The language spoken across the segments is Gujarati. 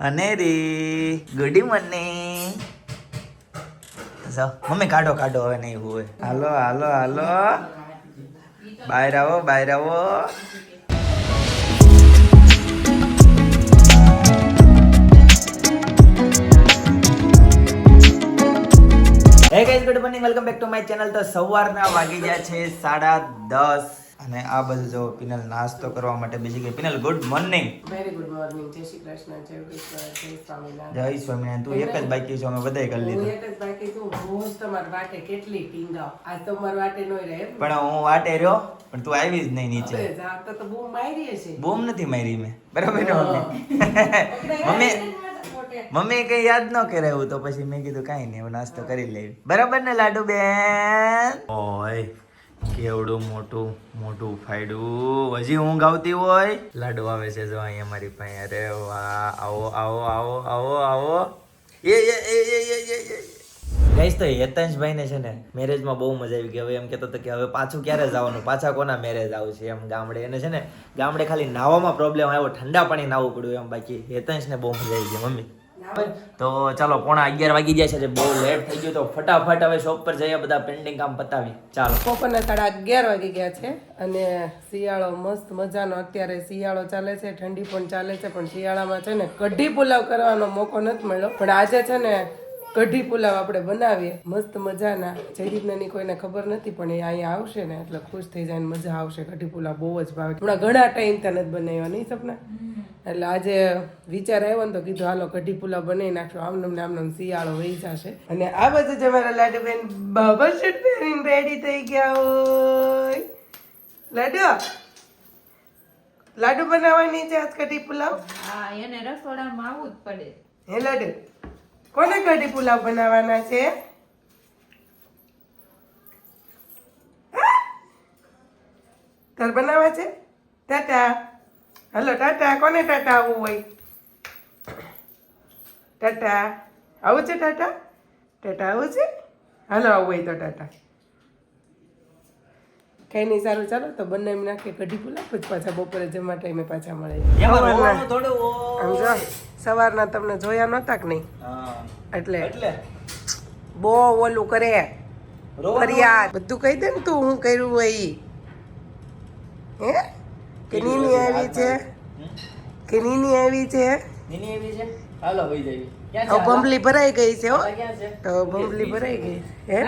અને રે ગુડ મોર્નિંગ મમ્મી કાઢો કાઢો, હવે નહીં હોય હાલો હાલો હાલો. બહાર આવો બહાર આવો. Hey guys good morning welcome back to my channel તો સવારના વાગી ગયા છે સાડા દસ. અને આ બધું જો પિનલ નાસ્તો કરવા માટે બીજી ગઈ. Pinal good morning very good morning જય શ્રી કૃષ્ણ જય કૃષ્ણ જય સ્વામિનારાયણ. જય સ્વામિનારાયણ. તું એક જ બાકી છો અમે બધાય કરી લીધું. એક જ બાકી છું. હું જ વાટે કેટલી ટીંગાવ આજ તો મારા વાટે નોય રહે પણ હું વાટે રહ્યો પણ તું આવી જ નહીં નીચે. અરે તો તો બહુ મારી છે. બૂમ નથી મારી મેં. બરાબર ને મમ્મી? મમ્મી મમ્મી કઈ યાદ ન કરાવ્યું તો પછી મેં કીધું કાંઈ નહીં નાસ્તો કરી લેવી બરાબર ને લાડુ બેન? ઓય. કેવડું મોટું મોટું ફાયડું હજી ઊંઘ આવતી હોય? લાડુ આવે છે જો અહીંયા મારી પાસે. અરે વાહ, આવો આવો આવો આવો આવો. એ એ એ એ એ એ એ તો હેતાંશભાઈ ને છે ને મેરેજમાં બહુ મજા આવી ગઈ. હવે એમ કહેતો હતો કે હવે પાછું ક્યારે જવાનું? પાછા કોના મેરેજ આવશે એમ ગામડે. એને છે ને, ગામડે ખાલી નાવામાં પ્રોબ્લેમ આવ્યો, ઠંડા પાણી નાવું પડ્યું એમ બાકી. હેતાંશને બહુ મજા આવી ગઈ, મમ્મી. તો ચાલો, પોણા અગિયાર વાગી ગયા છે બહુ લેટ થઈ ગયું, તો ફટાફટ હવે શોપ પર જઈએ, બધા પેન્ડિંગ કામ પતાવી ચાલો. બપોરના સાડા અગિયાર વાગી ગયા છે અને શિયાળો મસ્ત મજાનો. અત્યારે શિયાળો ચાલે છે, ઠંડી પણ ચાલે છે, પણ શિયાળામાં છે ને કઢી પુલાવ કરવાનો મોકો નથી મળ્યો. પણ આજે છે ને કઢી પુલાવ આપણે બનાવીએ. મસ્ત મજાના. જે જયદીપને કોઈને ખબર નથી, પણ એ અહીંયા આવશે ને એટલે ખુશ થઈ જાય મજા આવશે. કઢી પુલાવ બહુ જ ભાવે. હમણાં ઘણા ટાઈમ ત્યાં નથી બનાવ્યા, નહીં સપના? એટલે આજે વિચાર આવ્યો ને તો કીધું હાલો કઢી પુલાવ બનાવી નાખશું. આમનું ને આમનું શિયાળો વહી જશે. અને આ બધું જ અમારા લાડુબેન બાબા શર્ટ પહેરીને રેડી થઈ ગયા હોય. લાડુ લાડુ બનાવવાની છે આજ કઢી પુલાવ હા એને રસોડામાં આવવું જ પડે. હે લાડુ કોને કઢી પુલાવ બનાવવાના છે? તાર બનાવવા છે? ટાટા. હલો ટાટા કોને ટાટા આવવું હોય? ટાટા આવું છે ટાટા? ટાટા આવું છે? હાલો આવું હોય તો ટાટા. કઈ નહીં સારું ચાલો તો બંને એમ નાખે કઢી પુલાવ પછી પાછા બપોરે જમવા ટાઈમે પાછા મળે આમ જો સવારના તમને જોયા નહોતા કે નહીં? એટલે એટલે? બહુ ઓલું કરે. ફરિયાદ. બધું કહી દે ને તું હું કર્યું હોય ઈ. હે? કે નીની આવી છે? કે નીની આવી છે? નીની આવી છે? હાલો વહી જઈ હવે ભંભલી ભરાઈ ગઈ છે હો. તો ભંભલી ભરાઈ ગઈ હે.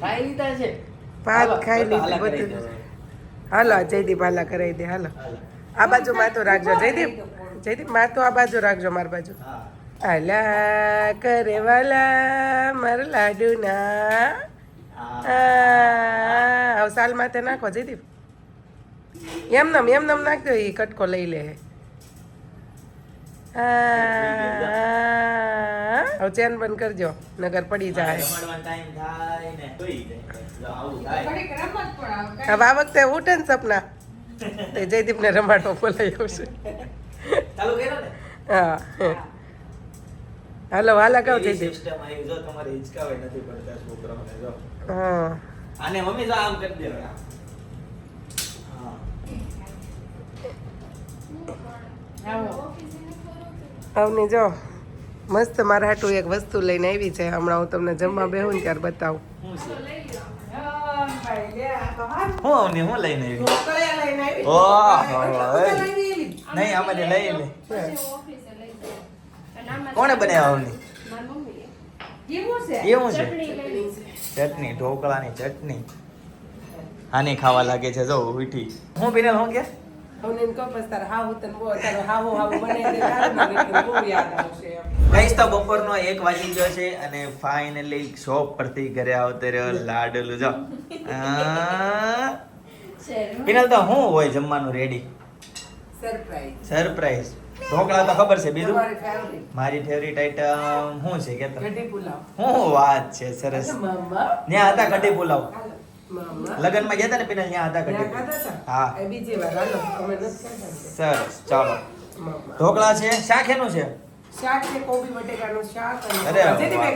ખાઈ લીધા છે? ભાત ખાઈ લીધી બધું. હાલો જયદીપ હાલા કરાવી દે હાલો. આ બાજુ માથું રાખજો જયદીપ. જયદીપ માથું આ બાજુ રાખજો મારી બાજુ. હા. આલા કરે વાલા મારા લાડુના હવે સાલ માથે નાખો, જયદીપ એમ નમ એમ નમ નાખજો એ કટકો લઈ લે હવે ચેન બંધ કરજો, નગર પડી જાય. હવે આ વખતે ઉઠે ને સપના તે જયદીપ ને રમાડો બોલાઈ આવશે હા હાલો, હાલા કહો જયદીપ system આવી. નથી પડતા છોકરાઓને, જો. હા. આને મમ્મી જો આમ કરી દે. આવની જો. મસ્ત મારા હાટુ એક વસ્તુ લઈને આવી છે. હમણાં હું તમને જમવા બેહું ને ત્યારે બતાવું. શું હું અવની હું લઈને આવી? નહીં આમાંથી લઈ લે. કોણે બનાવ્યા અવની એવું છે. ચટણી ઢોકળાની ચટણી. હાની ખાવા લાગે છે જો ઉઠી હું પીને હું કે? તે બપોરનો એક વાગી ગયો છે અને ફાઇનલી શોપ પરથી ઘરે આવતો રહ્યો લાડલું. જો. પિનલ તો હું હોય જમવાનું રેડી સરપ્રાઈઝ સરપ્રાઈઝ ઢોકળા તો ખબર છે બીજું? મારી ફેવરિટ આઈટમ શું છે કે કઢી પુલાવ. શું વાત છે સરસ. ત્યાં હતા કઢી પુલાવ. લગનમાં ગયા હતા ને પેલા ત્યાં હતા કઢી હા. સરસ ચાલો. ઢોકળા છે શાક એનું છે? શાક છે કોબી બટેકાનું શાક અને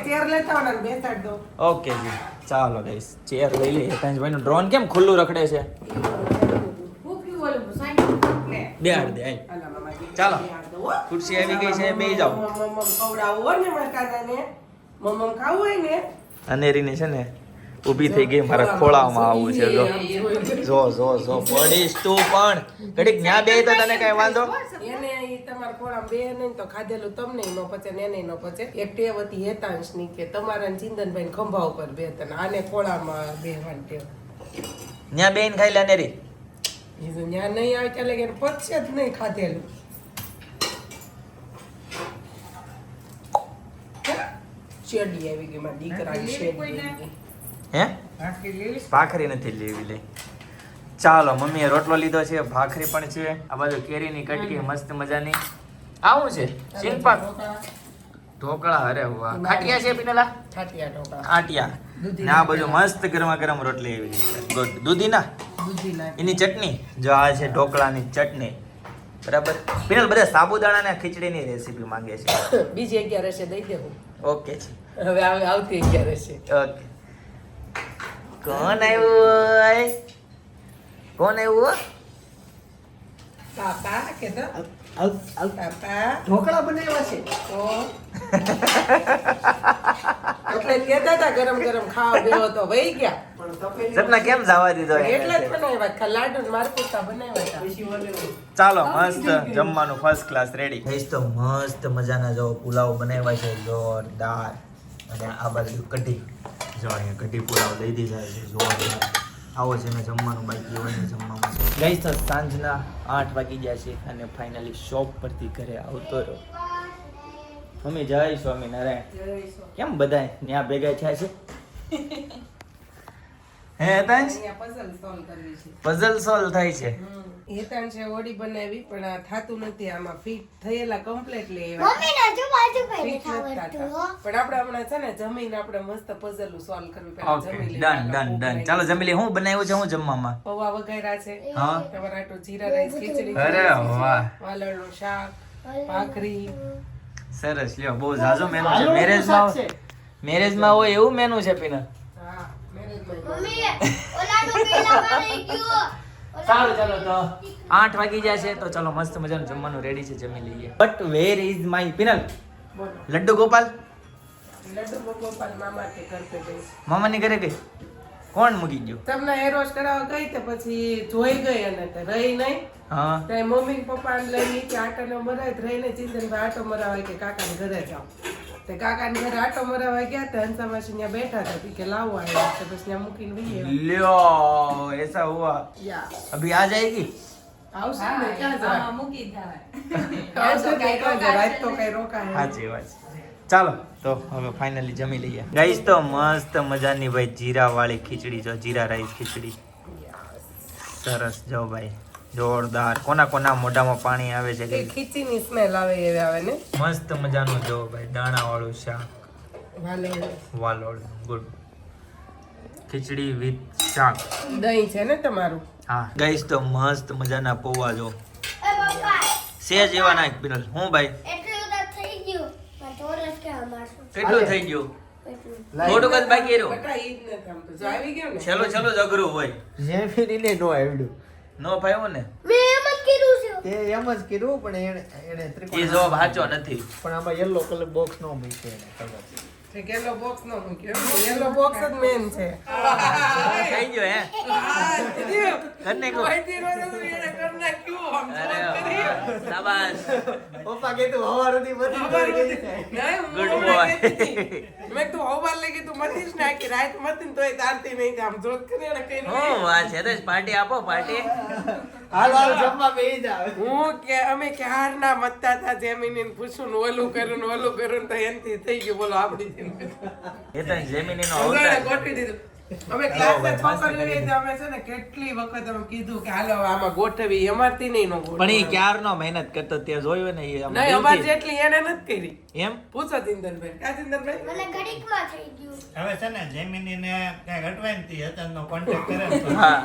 ચેર લેતા હોય ને બેસાડ દો. ઓકે જી. ચાલો ચેર લઈ લઈએ. ભાઈ નું ડ્રોન કેમ ખુલ્લું રખડે છે? હું બે હાર દે. ચાલો. ખુરશી આવી ગઈ છે બે જાઓ. ને ને? અનેરીને છે ને ઊભી થઈ ગઈ મારા ખોળામાં આવું છે જો. જો જો જો પડીશ તું પણ. ઘડીક ન્યા બે તો તને કઈ વાંધો? એને તમારા ખોળામાં બે નહીં તો ખાધેલું તમને નો પચે ને એને નો પચે. એક ટેવ હતી હેતાંશની કે તમારા ને ચિંતનભાઈ ને ખંભા ઉપર બે તને આને ખોળામાં બેહવાની ટેવ. ન્યા બેન ખાઈ લે અનેરી. એ જો ન્યા નહીં આવે એટલે કે પચશે જ નહીં ખાધેલું. ચડી આવી ગઈ મારા દીકરાની શેરડી હે? ભાખરી નથી લેવી લે. ચાલો મમ્મીએ રોટલો લીધો છે ભાખરી પણ છે. આ બાજુ કેરીની કટકી મસ્ત મજાની. આવું છે? સિંગપાક ઢોકળા. અરે વાહ. ખાટિયા છે પીનેલા? ખાટિયા ઢોકળા. ખાટિયા. ના બાજુ મસ્ત ગરમા ગરમ રોટલી એવી છે. ગુડ દૂધી ના એની ચટણી જો આ છે ઢોકળાની ચટણી. બરાબર? પિનલ બધા સાબુદાણા ને ખીચડીની રેસીપી માંગે છે. બીજી અગિયાર હશે દઈ દેવું ઓકે છે. હવે આવતી અગિયાર હશે. ઓકે. કોણ આવ્યું કોણ આવ્યું પાપા કે ઢોકળા બનાવ્યા છે. એટલે કહેતા હતા ગરમ ગરમ ખાવા બેહો તો વહી ગયા. પણ સપના કેમ જવા દીધો? એટલે જ બનાવ્યા લાડુ બનાવ્યા ઓલે ચાલો મસ્ત જમવાનું ફર્સ્ટ ક્લાસ રેડી થઈશ તો મસ્ત મજાના જો પુલાવ બનાવ્યા છે જોરદાર. અને આ બાજુ કઢી. જો અહીંયા કઢી પુલાવ લઈ દીધા છે જોરદાર. આવો છે ને જમવાનું બાકી હોય ને જમવામાં. ગઈ તો સાંજના આઠ વાગી ગયા છે અને ફાઇનલી શોપ પરથી ઘરે આવતો રહ્યો. મમ્મી જય સ્વામિનારાયણ. કેમ બધા ત્યાં ભેગા થયા છે? હે તાંજ અહીંયા puzzle solve કરવી છે. પઝલ સોલ્વ થાય છે. હેતાન છે ઓડી બનાવી પણ આ થાતું નથી આમાં ફિટ થયેલા કમ્પ્લીટલી મમ્મી ના જો બાજુ પણ આપણે હમણાં છે ને જમીન આપણે મસ્ત પઝલ સોલ્વ કરવી પહેલા જમી. ડન ડન ડન ચાલો જમીલી હું બનાવ્યું છે હું જમવામાં? પૌવા વગેરે છે. હા? ટમેટો જીરા રાઈસ ખીચડી અરે વાહ. વાલળનું શાક ભાખરી. સરસ લ્યો બહુ ઝાઝો મેનુ છે. મેરેજમાં મેરેજમાં હોય એવું મેનુ છે પીના? સારું ચાલો તો. આઠ વાગી જાય છે તો ચાલો મસ્ત મજાનું જમવાનું રેડી છે જમી લઈએ. But where is my Pinal Laddu Gopal? Laddu Gopal મામા કે ઘર પે ગઈ. મામાની ઘરે ગઈ? કોણ મૂકી ગયું? તમને હેર વોશ કરાવવા ગઈ તે પછી જોઈ ગઈ અને તે રહી નહીં. હા. તે મમ્મી ને પપ્પા ને લઈ નીચે આટાનો મરાય રહીને ચિંતનભાઈ આટો મરાવે કે કાકાને ઘરે જાઓ. તે કાકાને ઘરે આટો મરાવા ગયા તે હંસા માસી ત્યાં બેઠા હતા. કે લાવો આવ્યા તો પછી ત્યાં મૂકીને વહી લ્યો એસા હુઆ. યા. અભી આ જાયગી આવશે ને ક્યાં આમાં મૂકી દેવાય. આવશે ને ક્યાં જાય રાત તો કઈ રોકાય નહીં. વાત ચાલો તો હવે ફાઇનલી જમી લઈએ. ગાઈસ તો મસ્ત મજાની ભાઈ જીરા વાળી ખીચડી જો જીરા રાઈસ ખીચડી. સરસ જો ભાઈ. જોરદાર. કોના કોના મોઢામાં પાણી આવે છે કે? ખીચીની સ્મેલ આવે એવી આવે ને? મસ્ત મજાનું જો ભાઈ દાણા વાળું શાક. વાલોળ. વાલોળ ગુડ. ખીચડી વિથ શાક. દહીં છે ને તમારું? હા ગાઈસ તો મસ્ત મજાના પૌવા જો. સેજ એવા નાખ પિનલ. હું ભાઈ? કેટલું થઈ ગયું? થોડુંક જ બાકી રહ્યું છેલ્લો છેલ્લો જ નથી આમ તો. જો આવી ગયો ને? છેલ્લું છેલ્લું જ અઘરું હોય. જેમિનીને નો આવડ્યું. નો ભાઈઓ ને? મેં એમ જ કીધું છે. તે એમ જ કીધું પણ એને એને એ ત્રિકોણ જવાબ સાચો નથી. પણ આમાં યલો કલર બોક્સ નો મૂક્યો એને તે યેલો બોક્સ નો મૂક્યો. યેલો બોક્સ જ મેન છે. થઈ ગયો હે? કરને કો એને અરે શાબાશ પપ્પા કીધું હવાર સુધી બધી ખબર કરી નથી. નહીં, હું Good હમણાં boy. કહેતી હતી. મેં તું હવાર લઈ કીધું મતી જ કે રાત મતી ને તોય તારતી નહીં કે આમ જોત કરી એને કઈ હું વાત છે? તો પાર્ટી આપો પાર્ટી હાલ હાલ જમવા બેહી જાવ હું કે અમે ક્યાર ના મતતા હતા જેમીની ને પૂછું ને ઓલું કરું ને ઓલું કરું તો એનથી થઈ ગયું. બોલો આપડી એ તો જેમીની નો અવતાર ગોઠવી દીધું. અમે છે ને કેટલી વખત અમે કીધું કે હાલો આમાં ગોઠવી અમારથી નહીં નો પણ એ ક્યારનો મહેનત કરતો ત્યાં જોયું ને એ નહીં અમાર જેટલી એને નથી કરી. એમ? પૂછો ચિંતનભાઈ. કા ચિંતનભાઈ? મને ઘડીકમાં થઈ ગયું. હવે છે ને જેમિનીને કઈ અટવાય હતી તી કોન્ટેક્ટ કરે ને હા.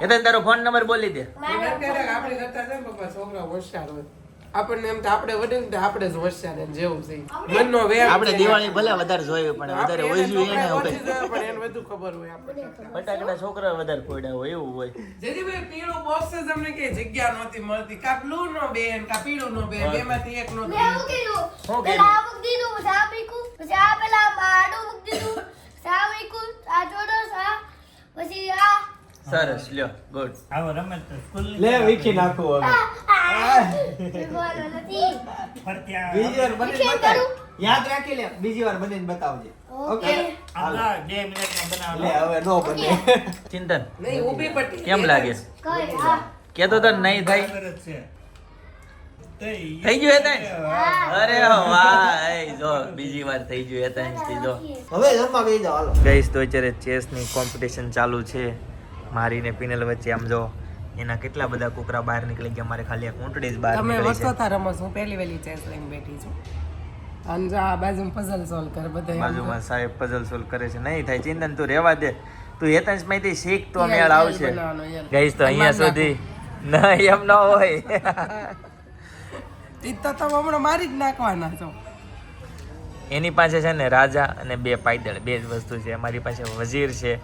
એ તો તારો ફોન નંબર બોલી દે. આપણે આપણી કરતા છે ને પપ્પા છોકરા હોશિયાર હોય. આપણને એમ તો આપણે વડીલ તો આપણે જ હોશિયાર એને જેવું છે. મનનો વેર આપણે દિવાળી ભલે વધારે જોઈએ પણ વધારે હોય ઓછું એને જોઈએ, પણ એને બધું ખબર હોય આપણે ફટાકડા છોકરા વધારે ફોડ્યા હોય એવું હોય. જેજીભાઈ પીળું બોક્સ જ અમને કે જગ્યા નહોતી મળતી. કા બ્લુ નો બેન કા પીળું નો બેન બેમાંથી એક નો મેં હું કીધું હું કીધું? આ મૂકી દીધું પછી આ મૂક્યું પછી આ પેલા આડું મૂકી દીધું સા આ આ જોડો સા પછી આ. સરસ લ્યો ગુડ આવો રમત તો સ્કૂલની લે વીખી નાખું હવે. યાદ રાખી લે. બીજી વાર બનીને બતાવજે. ઓકે. લાવ, બે મિનિટમાં બનાવ લે હવે નો બને. ચિંતન. નહીં ઊભી પટ્ટી. કેમ લાગે? કઈ હા. કેતો તો નહીં થાય. થઈ ગયું હતા અરે વાહ જો બીજી વાર થઈ ગયું હતા થી જો. હવે જમવા બેસી જાવ હાલો. ગઈશ તો અત્યારે ચેસની કોમ્પિટિશન ચાલુ છે. મારી ને પિનલ વચ્ચે આમ જો. એના કેટલા બધા કુકરા બહાર નીકળી ગયા? મારે ખાલી એક ઊંટડી જ બહાર તમે નીકળી વર્ષોથી રમો છો હું પહેલી વહેલી ચેસ લઈને બેઠી છું. અને આ બાજુ પઝલ સોલ્વ કરે બધા બાજુમાં સાહેબ પઝલ સોલ્વ કરે છે. નહીં થાય ચિંતન તું રહેવા દે. તું હેતંશમાંથી શીખ તો મેળ આવશે. ગઈશ તો અહીંયા સુધી. ના એમ ન હોય. ઈ તો તમે હમણાં મારી જ નાખવાના છો. એની પાસે છે ને રાજા અને બે પાયદળ બે જ વસ્તુ છે. મારી પાસે વજીર છે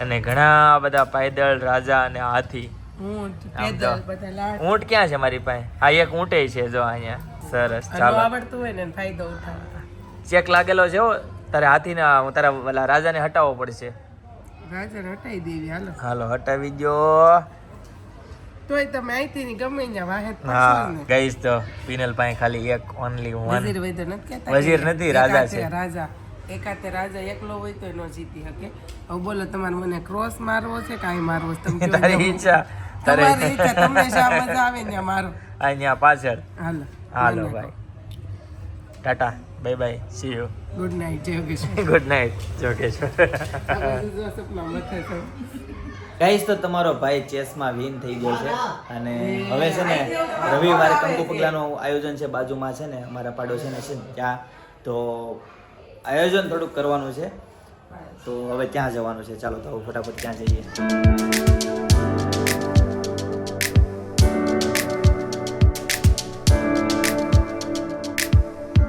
અને ઘણા બધા પાયદળ રાજા અને હાથી. ઊંટ ક્યાં છે મારી પાસે? હા એક ઊંટે છે જો અહીંયા. સરસ ચાલો. આવડતું હોય ને ફાયદો ઉઠાવવા ચેક લાગેલો છે હો? તારે હાથીને તારા ઓલા રાજાને હટાવવો પડશે. રાજા હટાવી દેવી હાલો. હાલો હટાવી દો તોય તમે અહીંથી ની ગમે ત્યાં વાહે હા ગઈશ તો. પિનલ પાસે ખાલી એક ઓનલી વન વજીર વૈદ્ય નથી કહેતા વજીર નથી, રાજા છે. રાજા. એકાતે રાજા એકલો હોય તો નો જીતી શકે. હવે બોલો તમારે મને ક્રોસ મારવો છે કાંઈ મારવો છે? તમે તારી ઈચ્છા. તમારી ઈચ્છા તમને જ્યાં મજા આવે ત્યાં મારો. અહીંયા પાછળ. હાલો. હાલો ભાઈ. Tata. Bye bye see you good night જય ગુડ નાઇટ જોગેશ્વર છે. ગાઈસ તો તમારો ભાઈ ચેસમાં વિન થઈ ગયો છે. અને હવે છે ને રવિવારે કંકુ પગલાનું આયોજન છે બાજુમાં છે ને અમારા પાડોશીને છે ને ત્યાં. તો આયોજન થોડુંક કરવાનું છે. તો હવે ત્યાં જવાનું છે. ચાલો તો ફટાફટ ત્યાં જઈએ.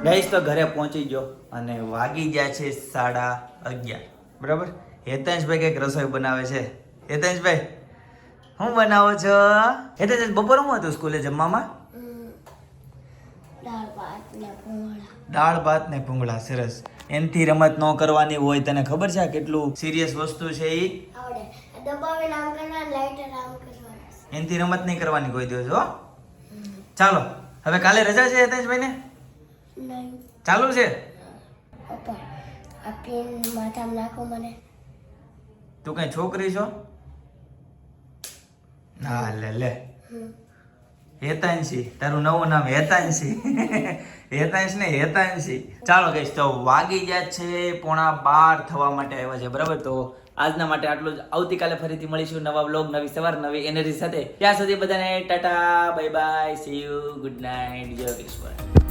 ગાઈસ તો ઘરે પહોંચી ગયો અને વાગી ગયા છે સાડા અગિયાર. બરાબર? હેતાંશભાઈ કંઈક રસોઈ બનાવે છે. હેતાંશભાઈ શું બનાવો છો? હેતાંશ બપોર શું હતું સ્કૂલે જમવામાં? દાળ ભાત ને ભૂંગળા. સરસ. એનથી રમત ન કરવાની હોય તને ખબર છે કેટલું સિરિયસ વસ્તુ છે એ એનથી રમત નહીં કરવાની કોઈ દિવસ હો. ચાલો હવે કાલે રજા છે હેતેશભાઈ ને ચાલુ છે? નાખો મને તું કઈ છોકરી છો? હા લે લે. હેતાંશી. તારું નવું નામ હેતાંશી. હેતાંશ ને હેતાંશી. ચાલો ગઈશ તો વાગી ગયા છે પોણા બાર થવા માટે આવ્યા છે બરાબર? તો આજના માટે આટલું જ. આવતીકાલે ફરીથી મળીશું નવા બ્લોગ નવી સવાર નવી એનર્જી સાથે. ત્યાં સુધી બધાને Tata bye bye see you good night જય કૃષ્ણ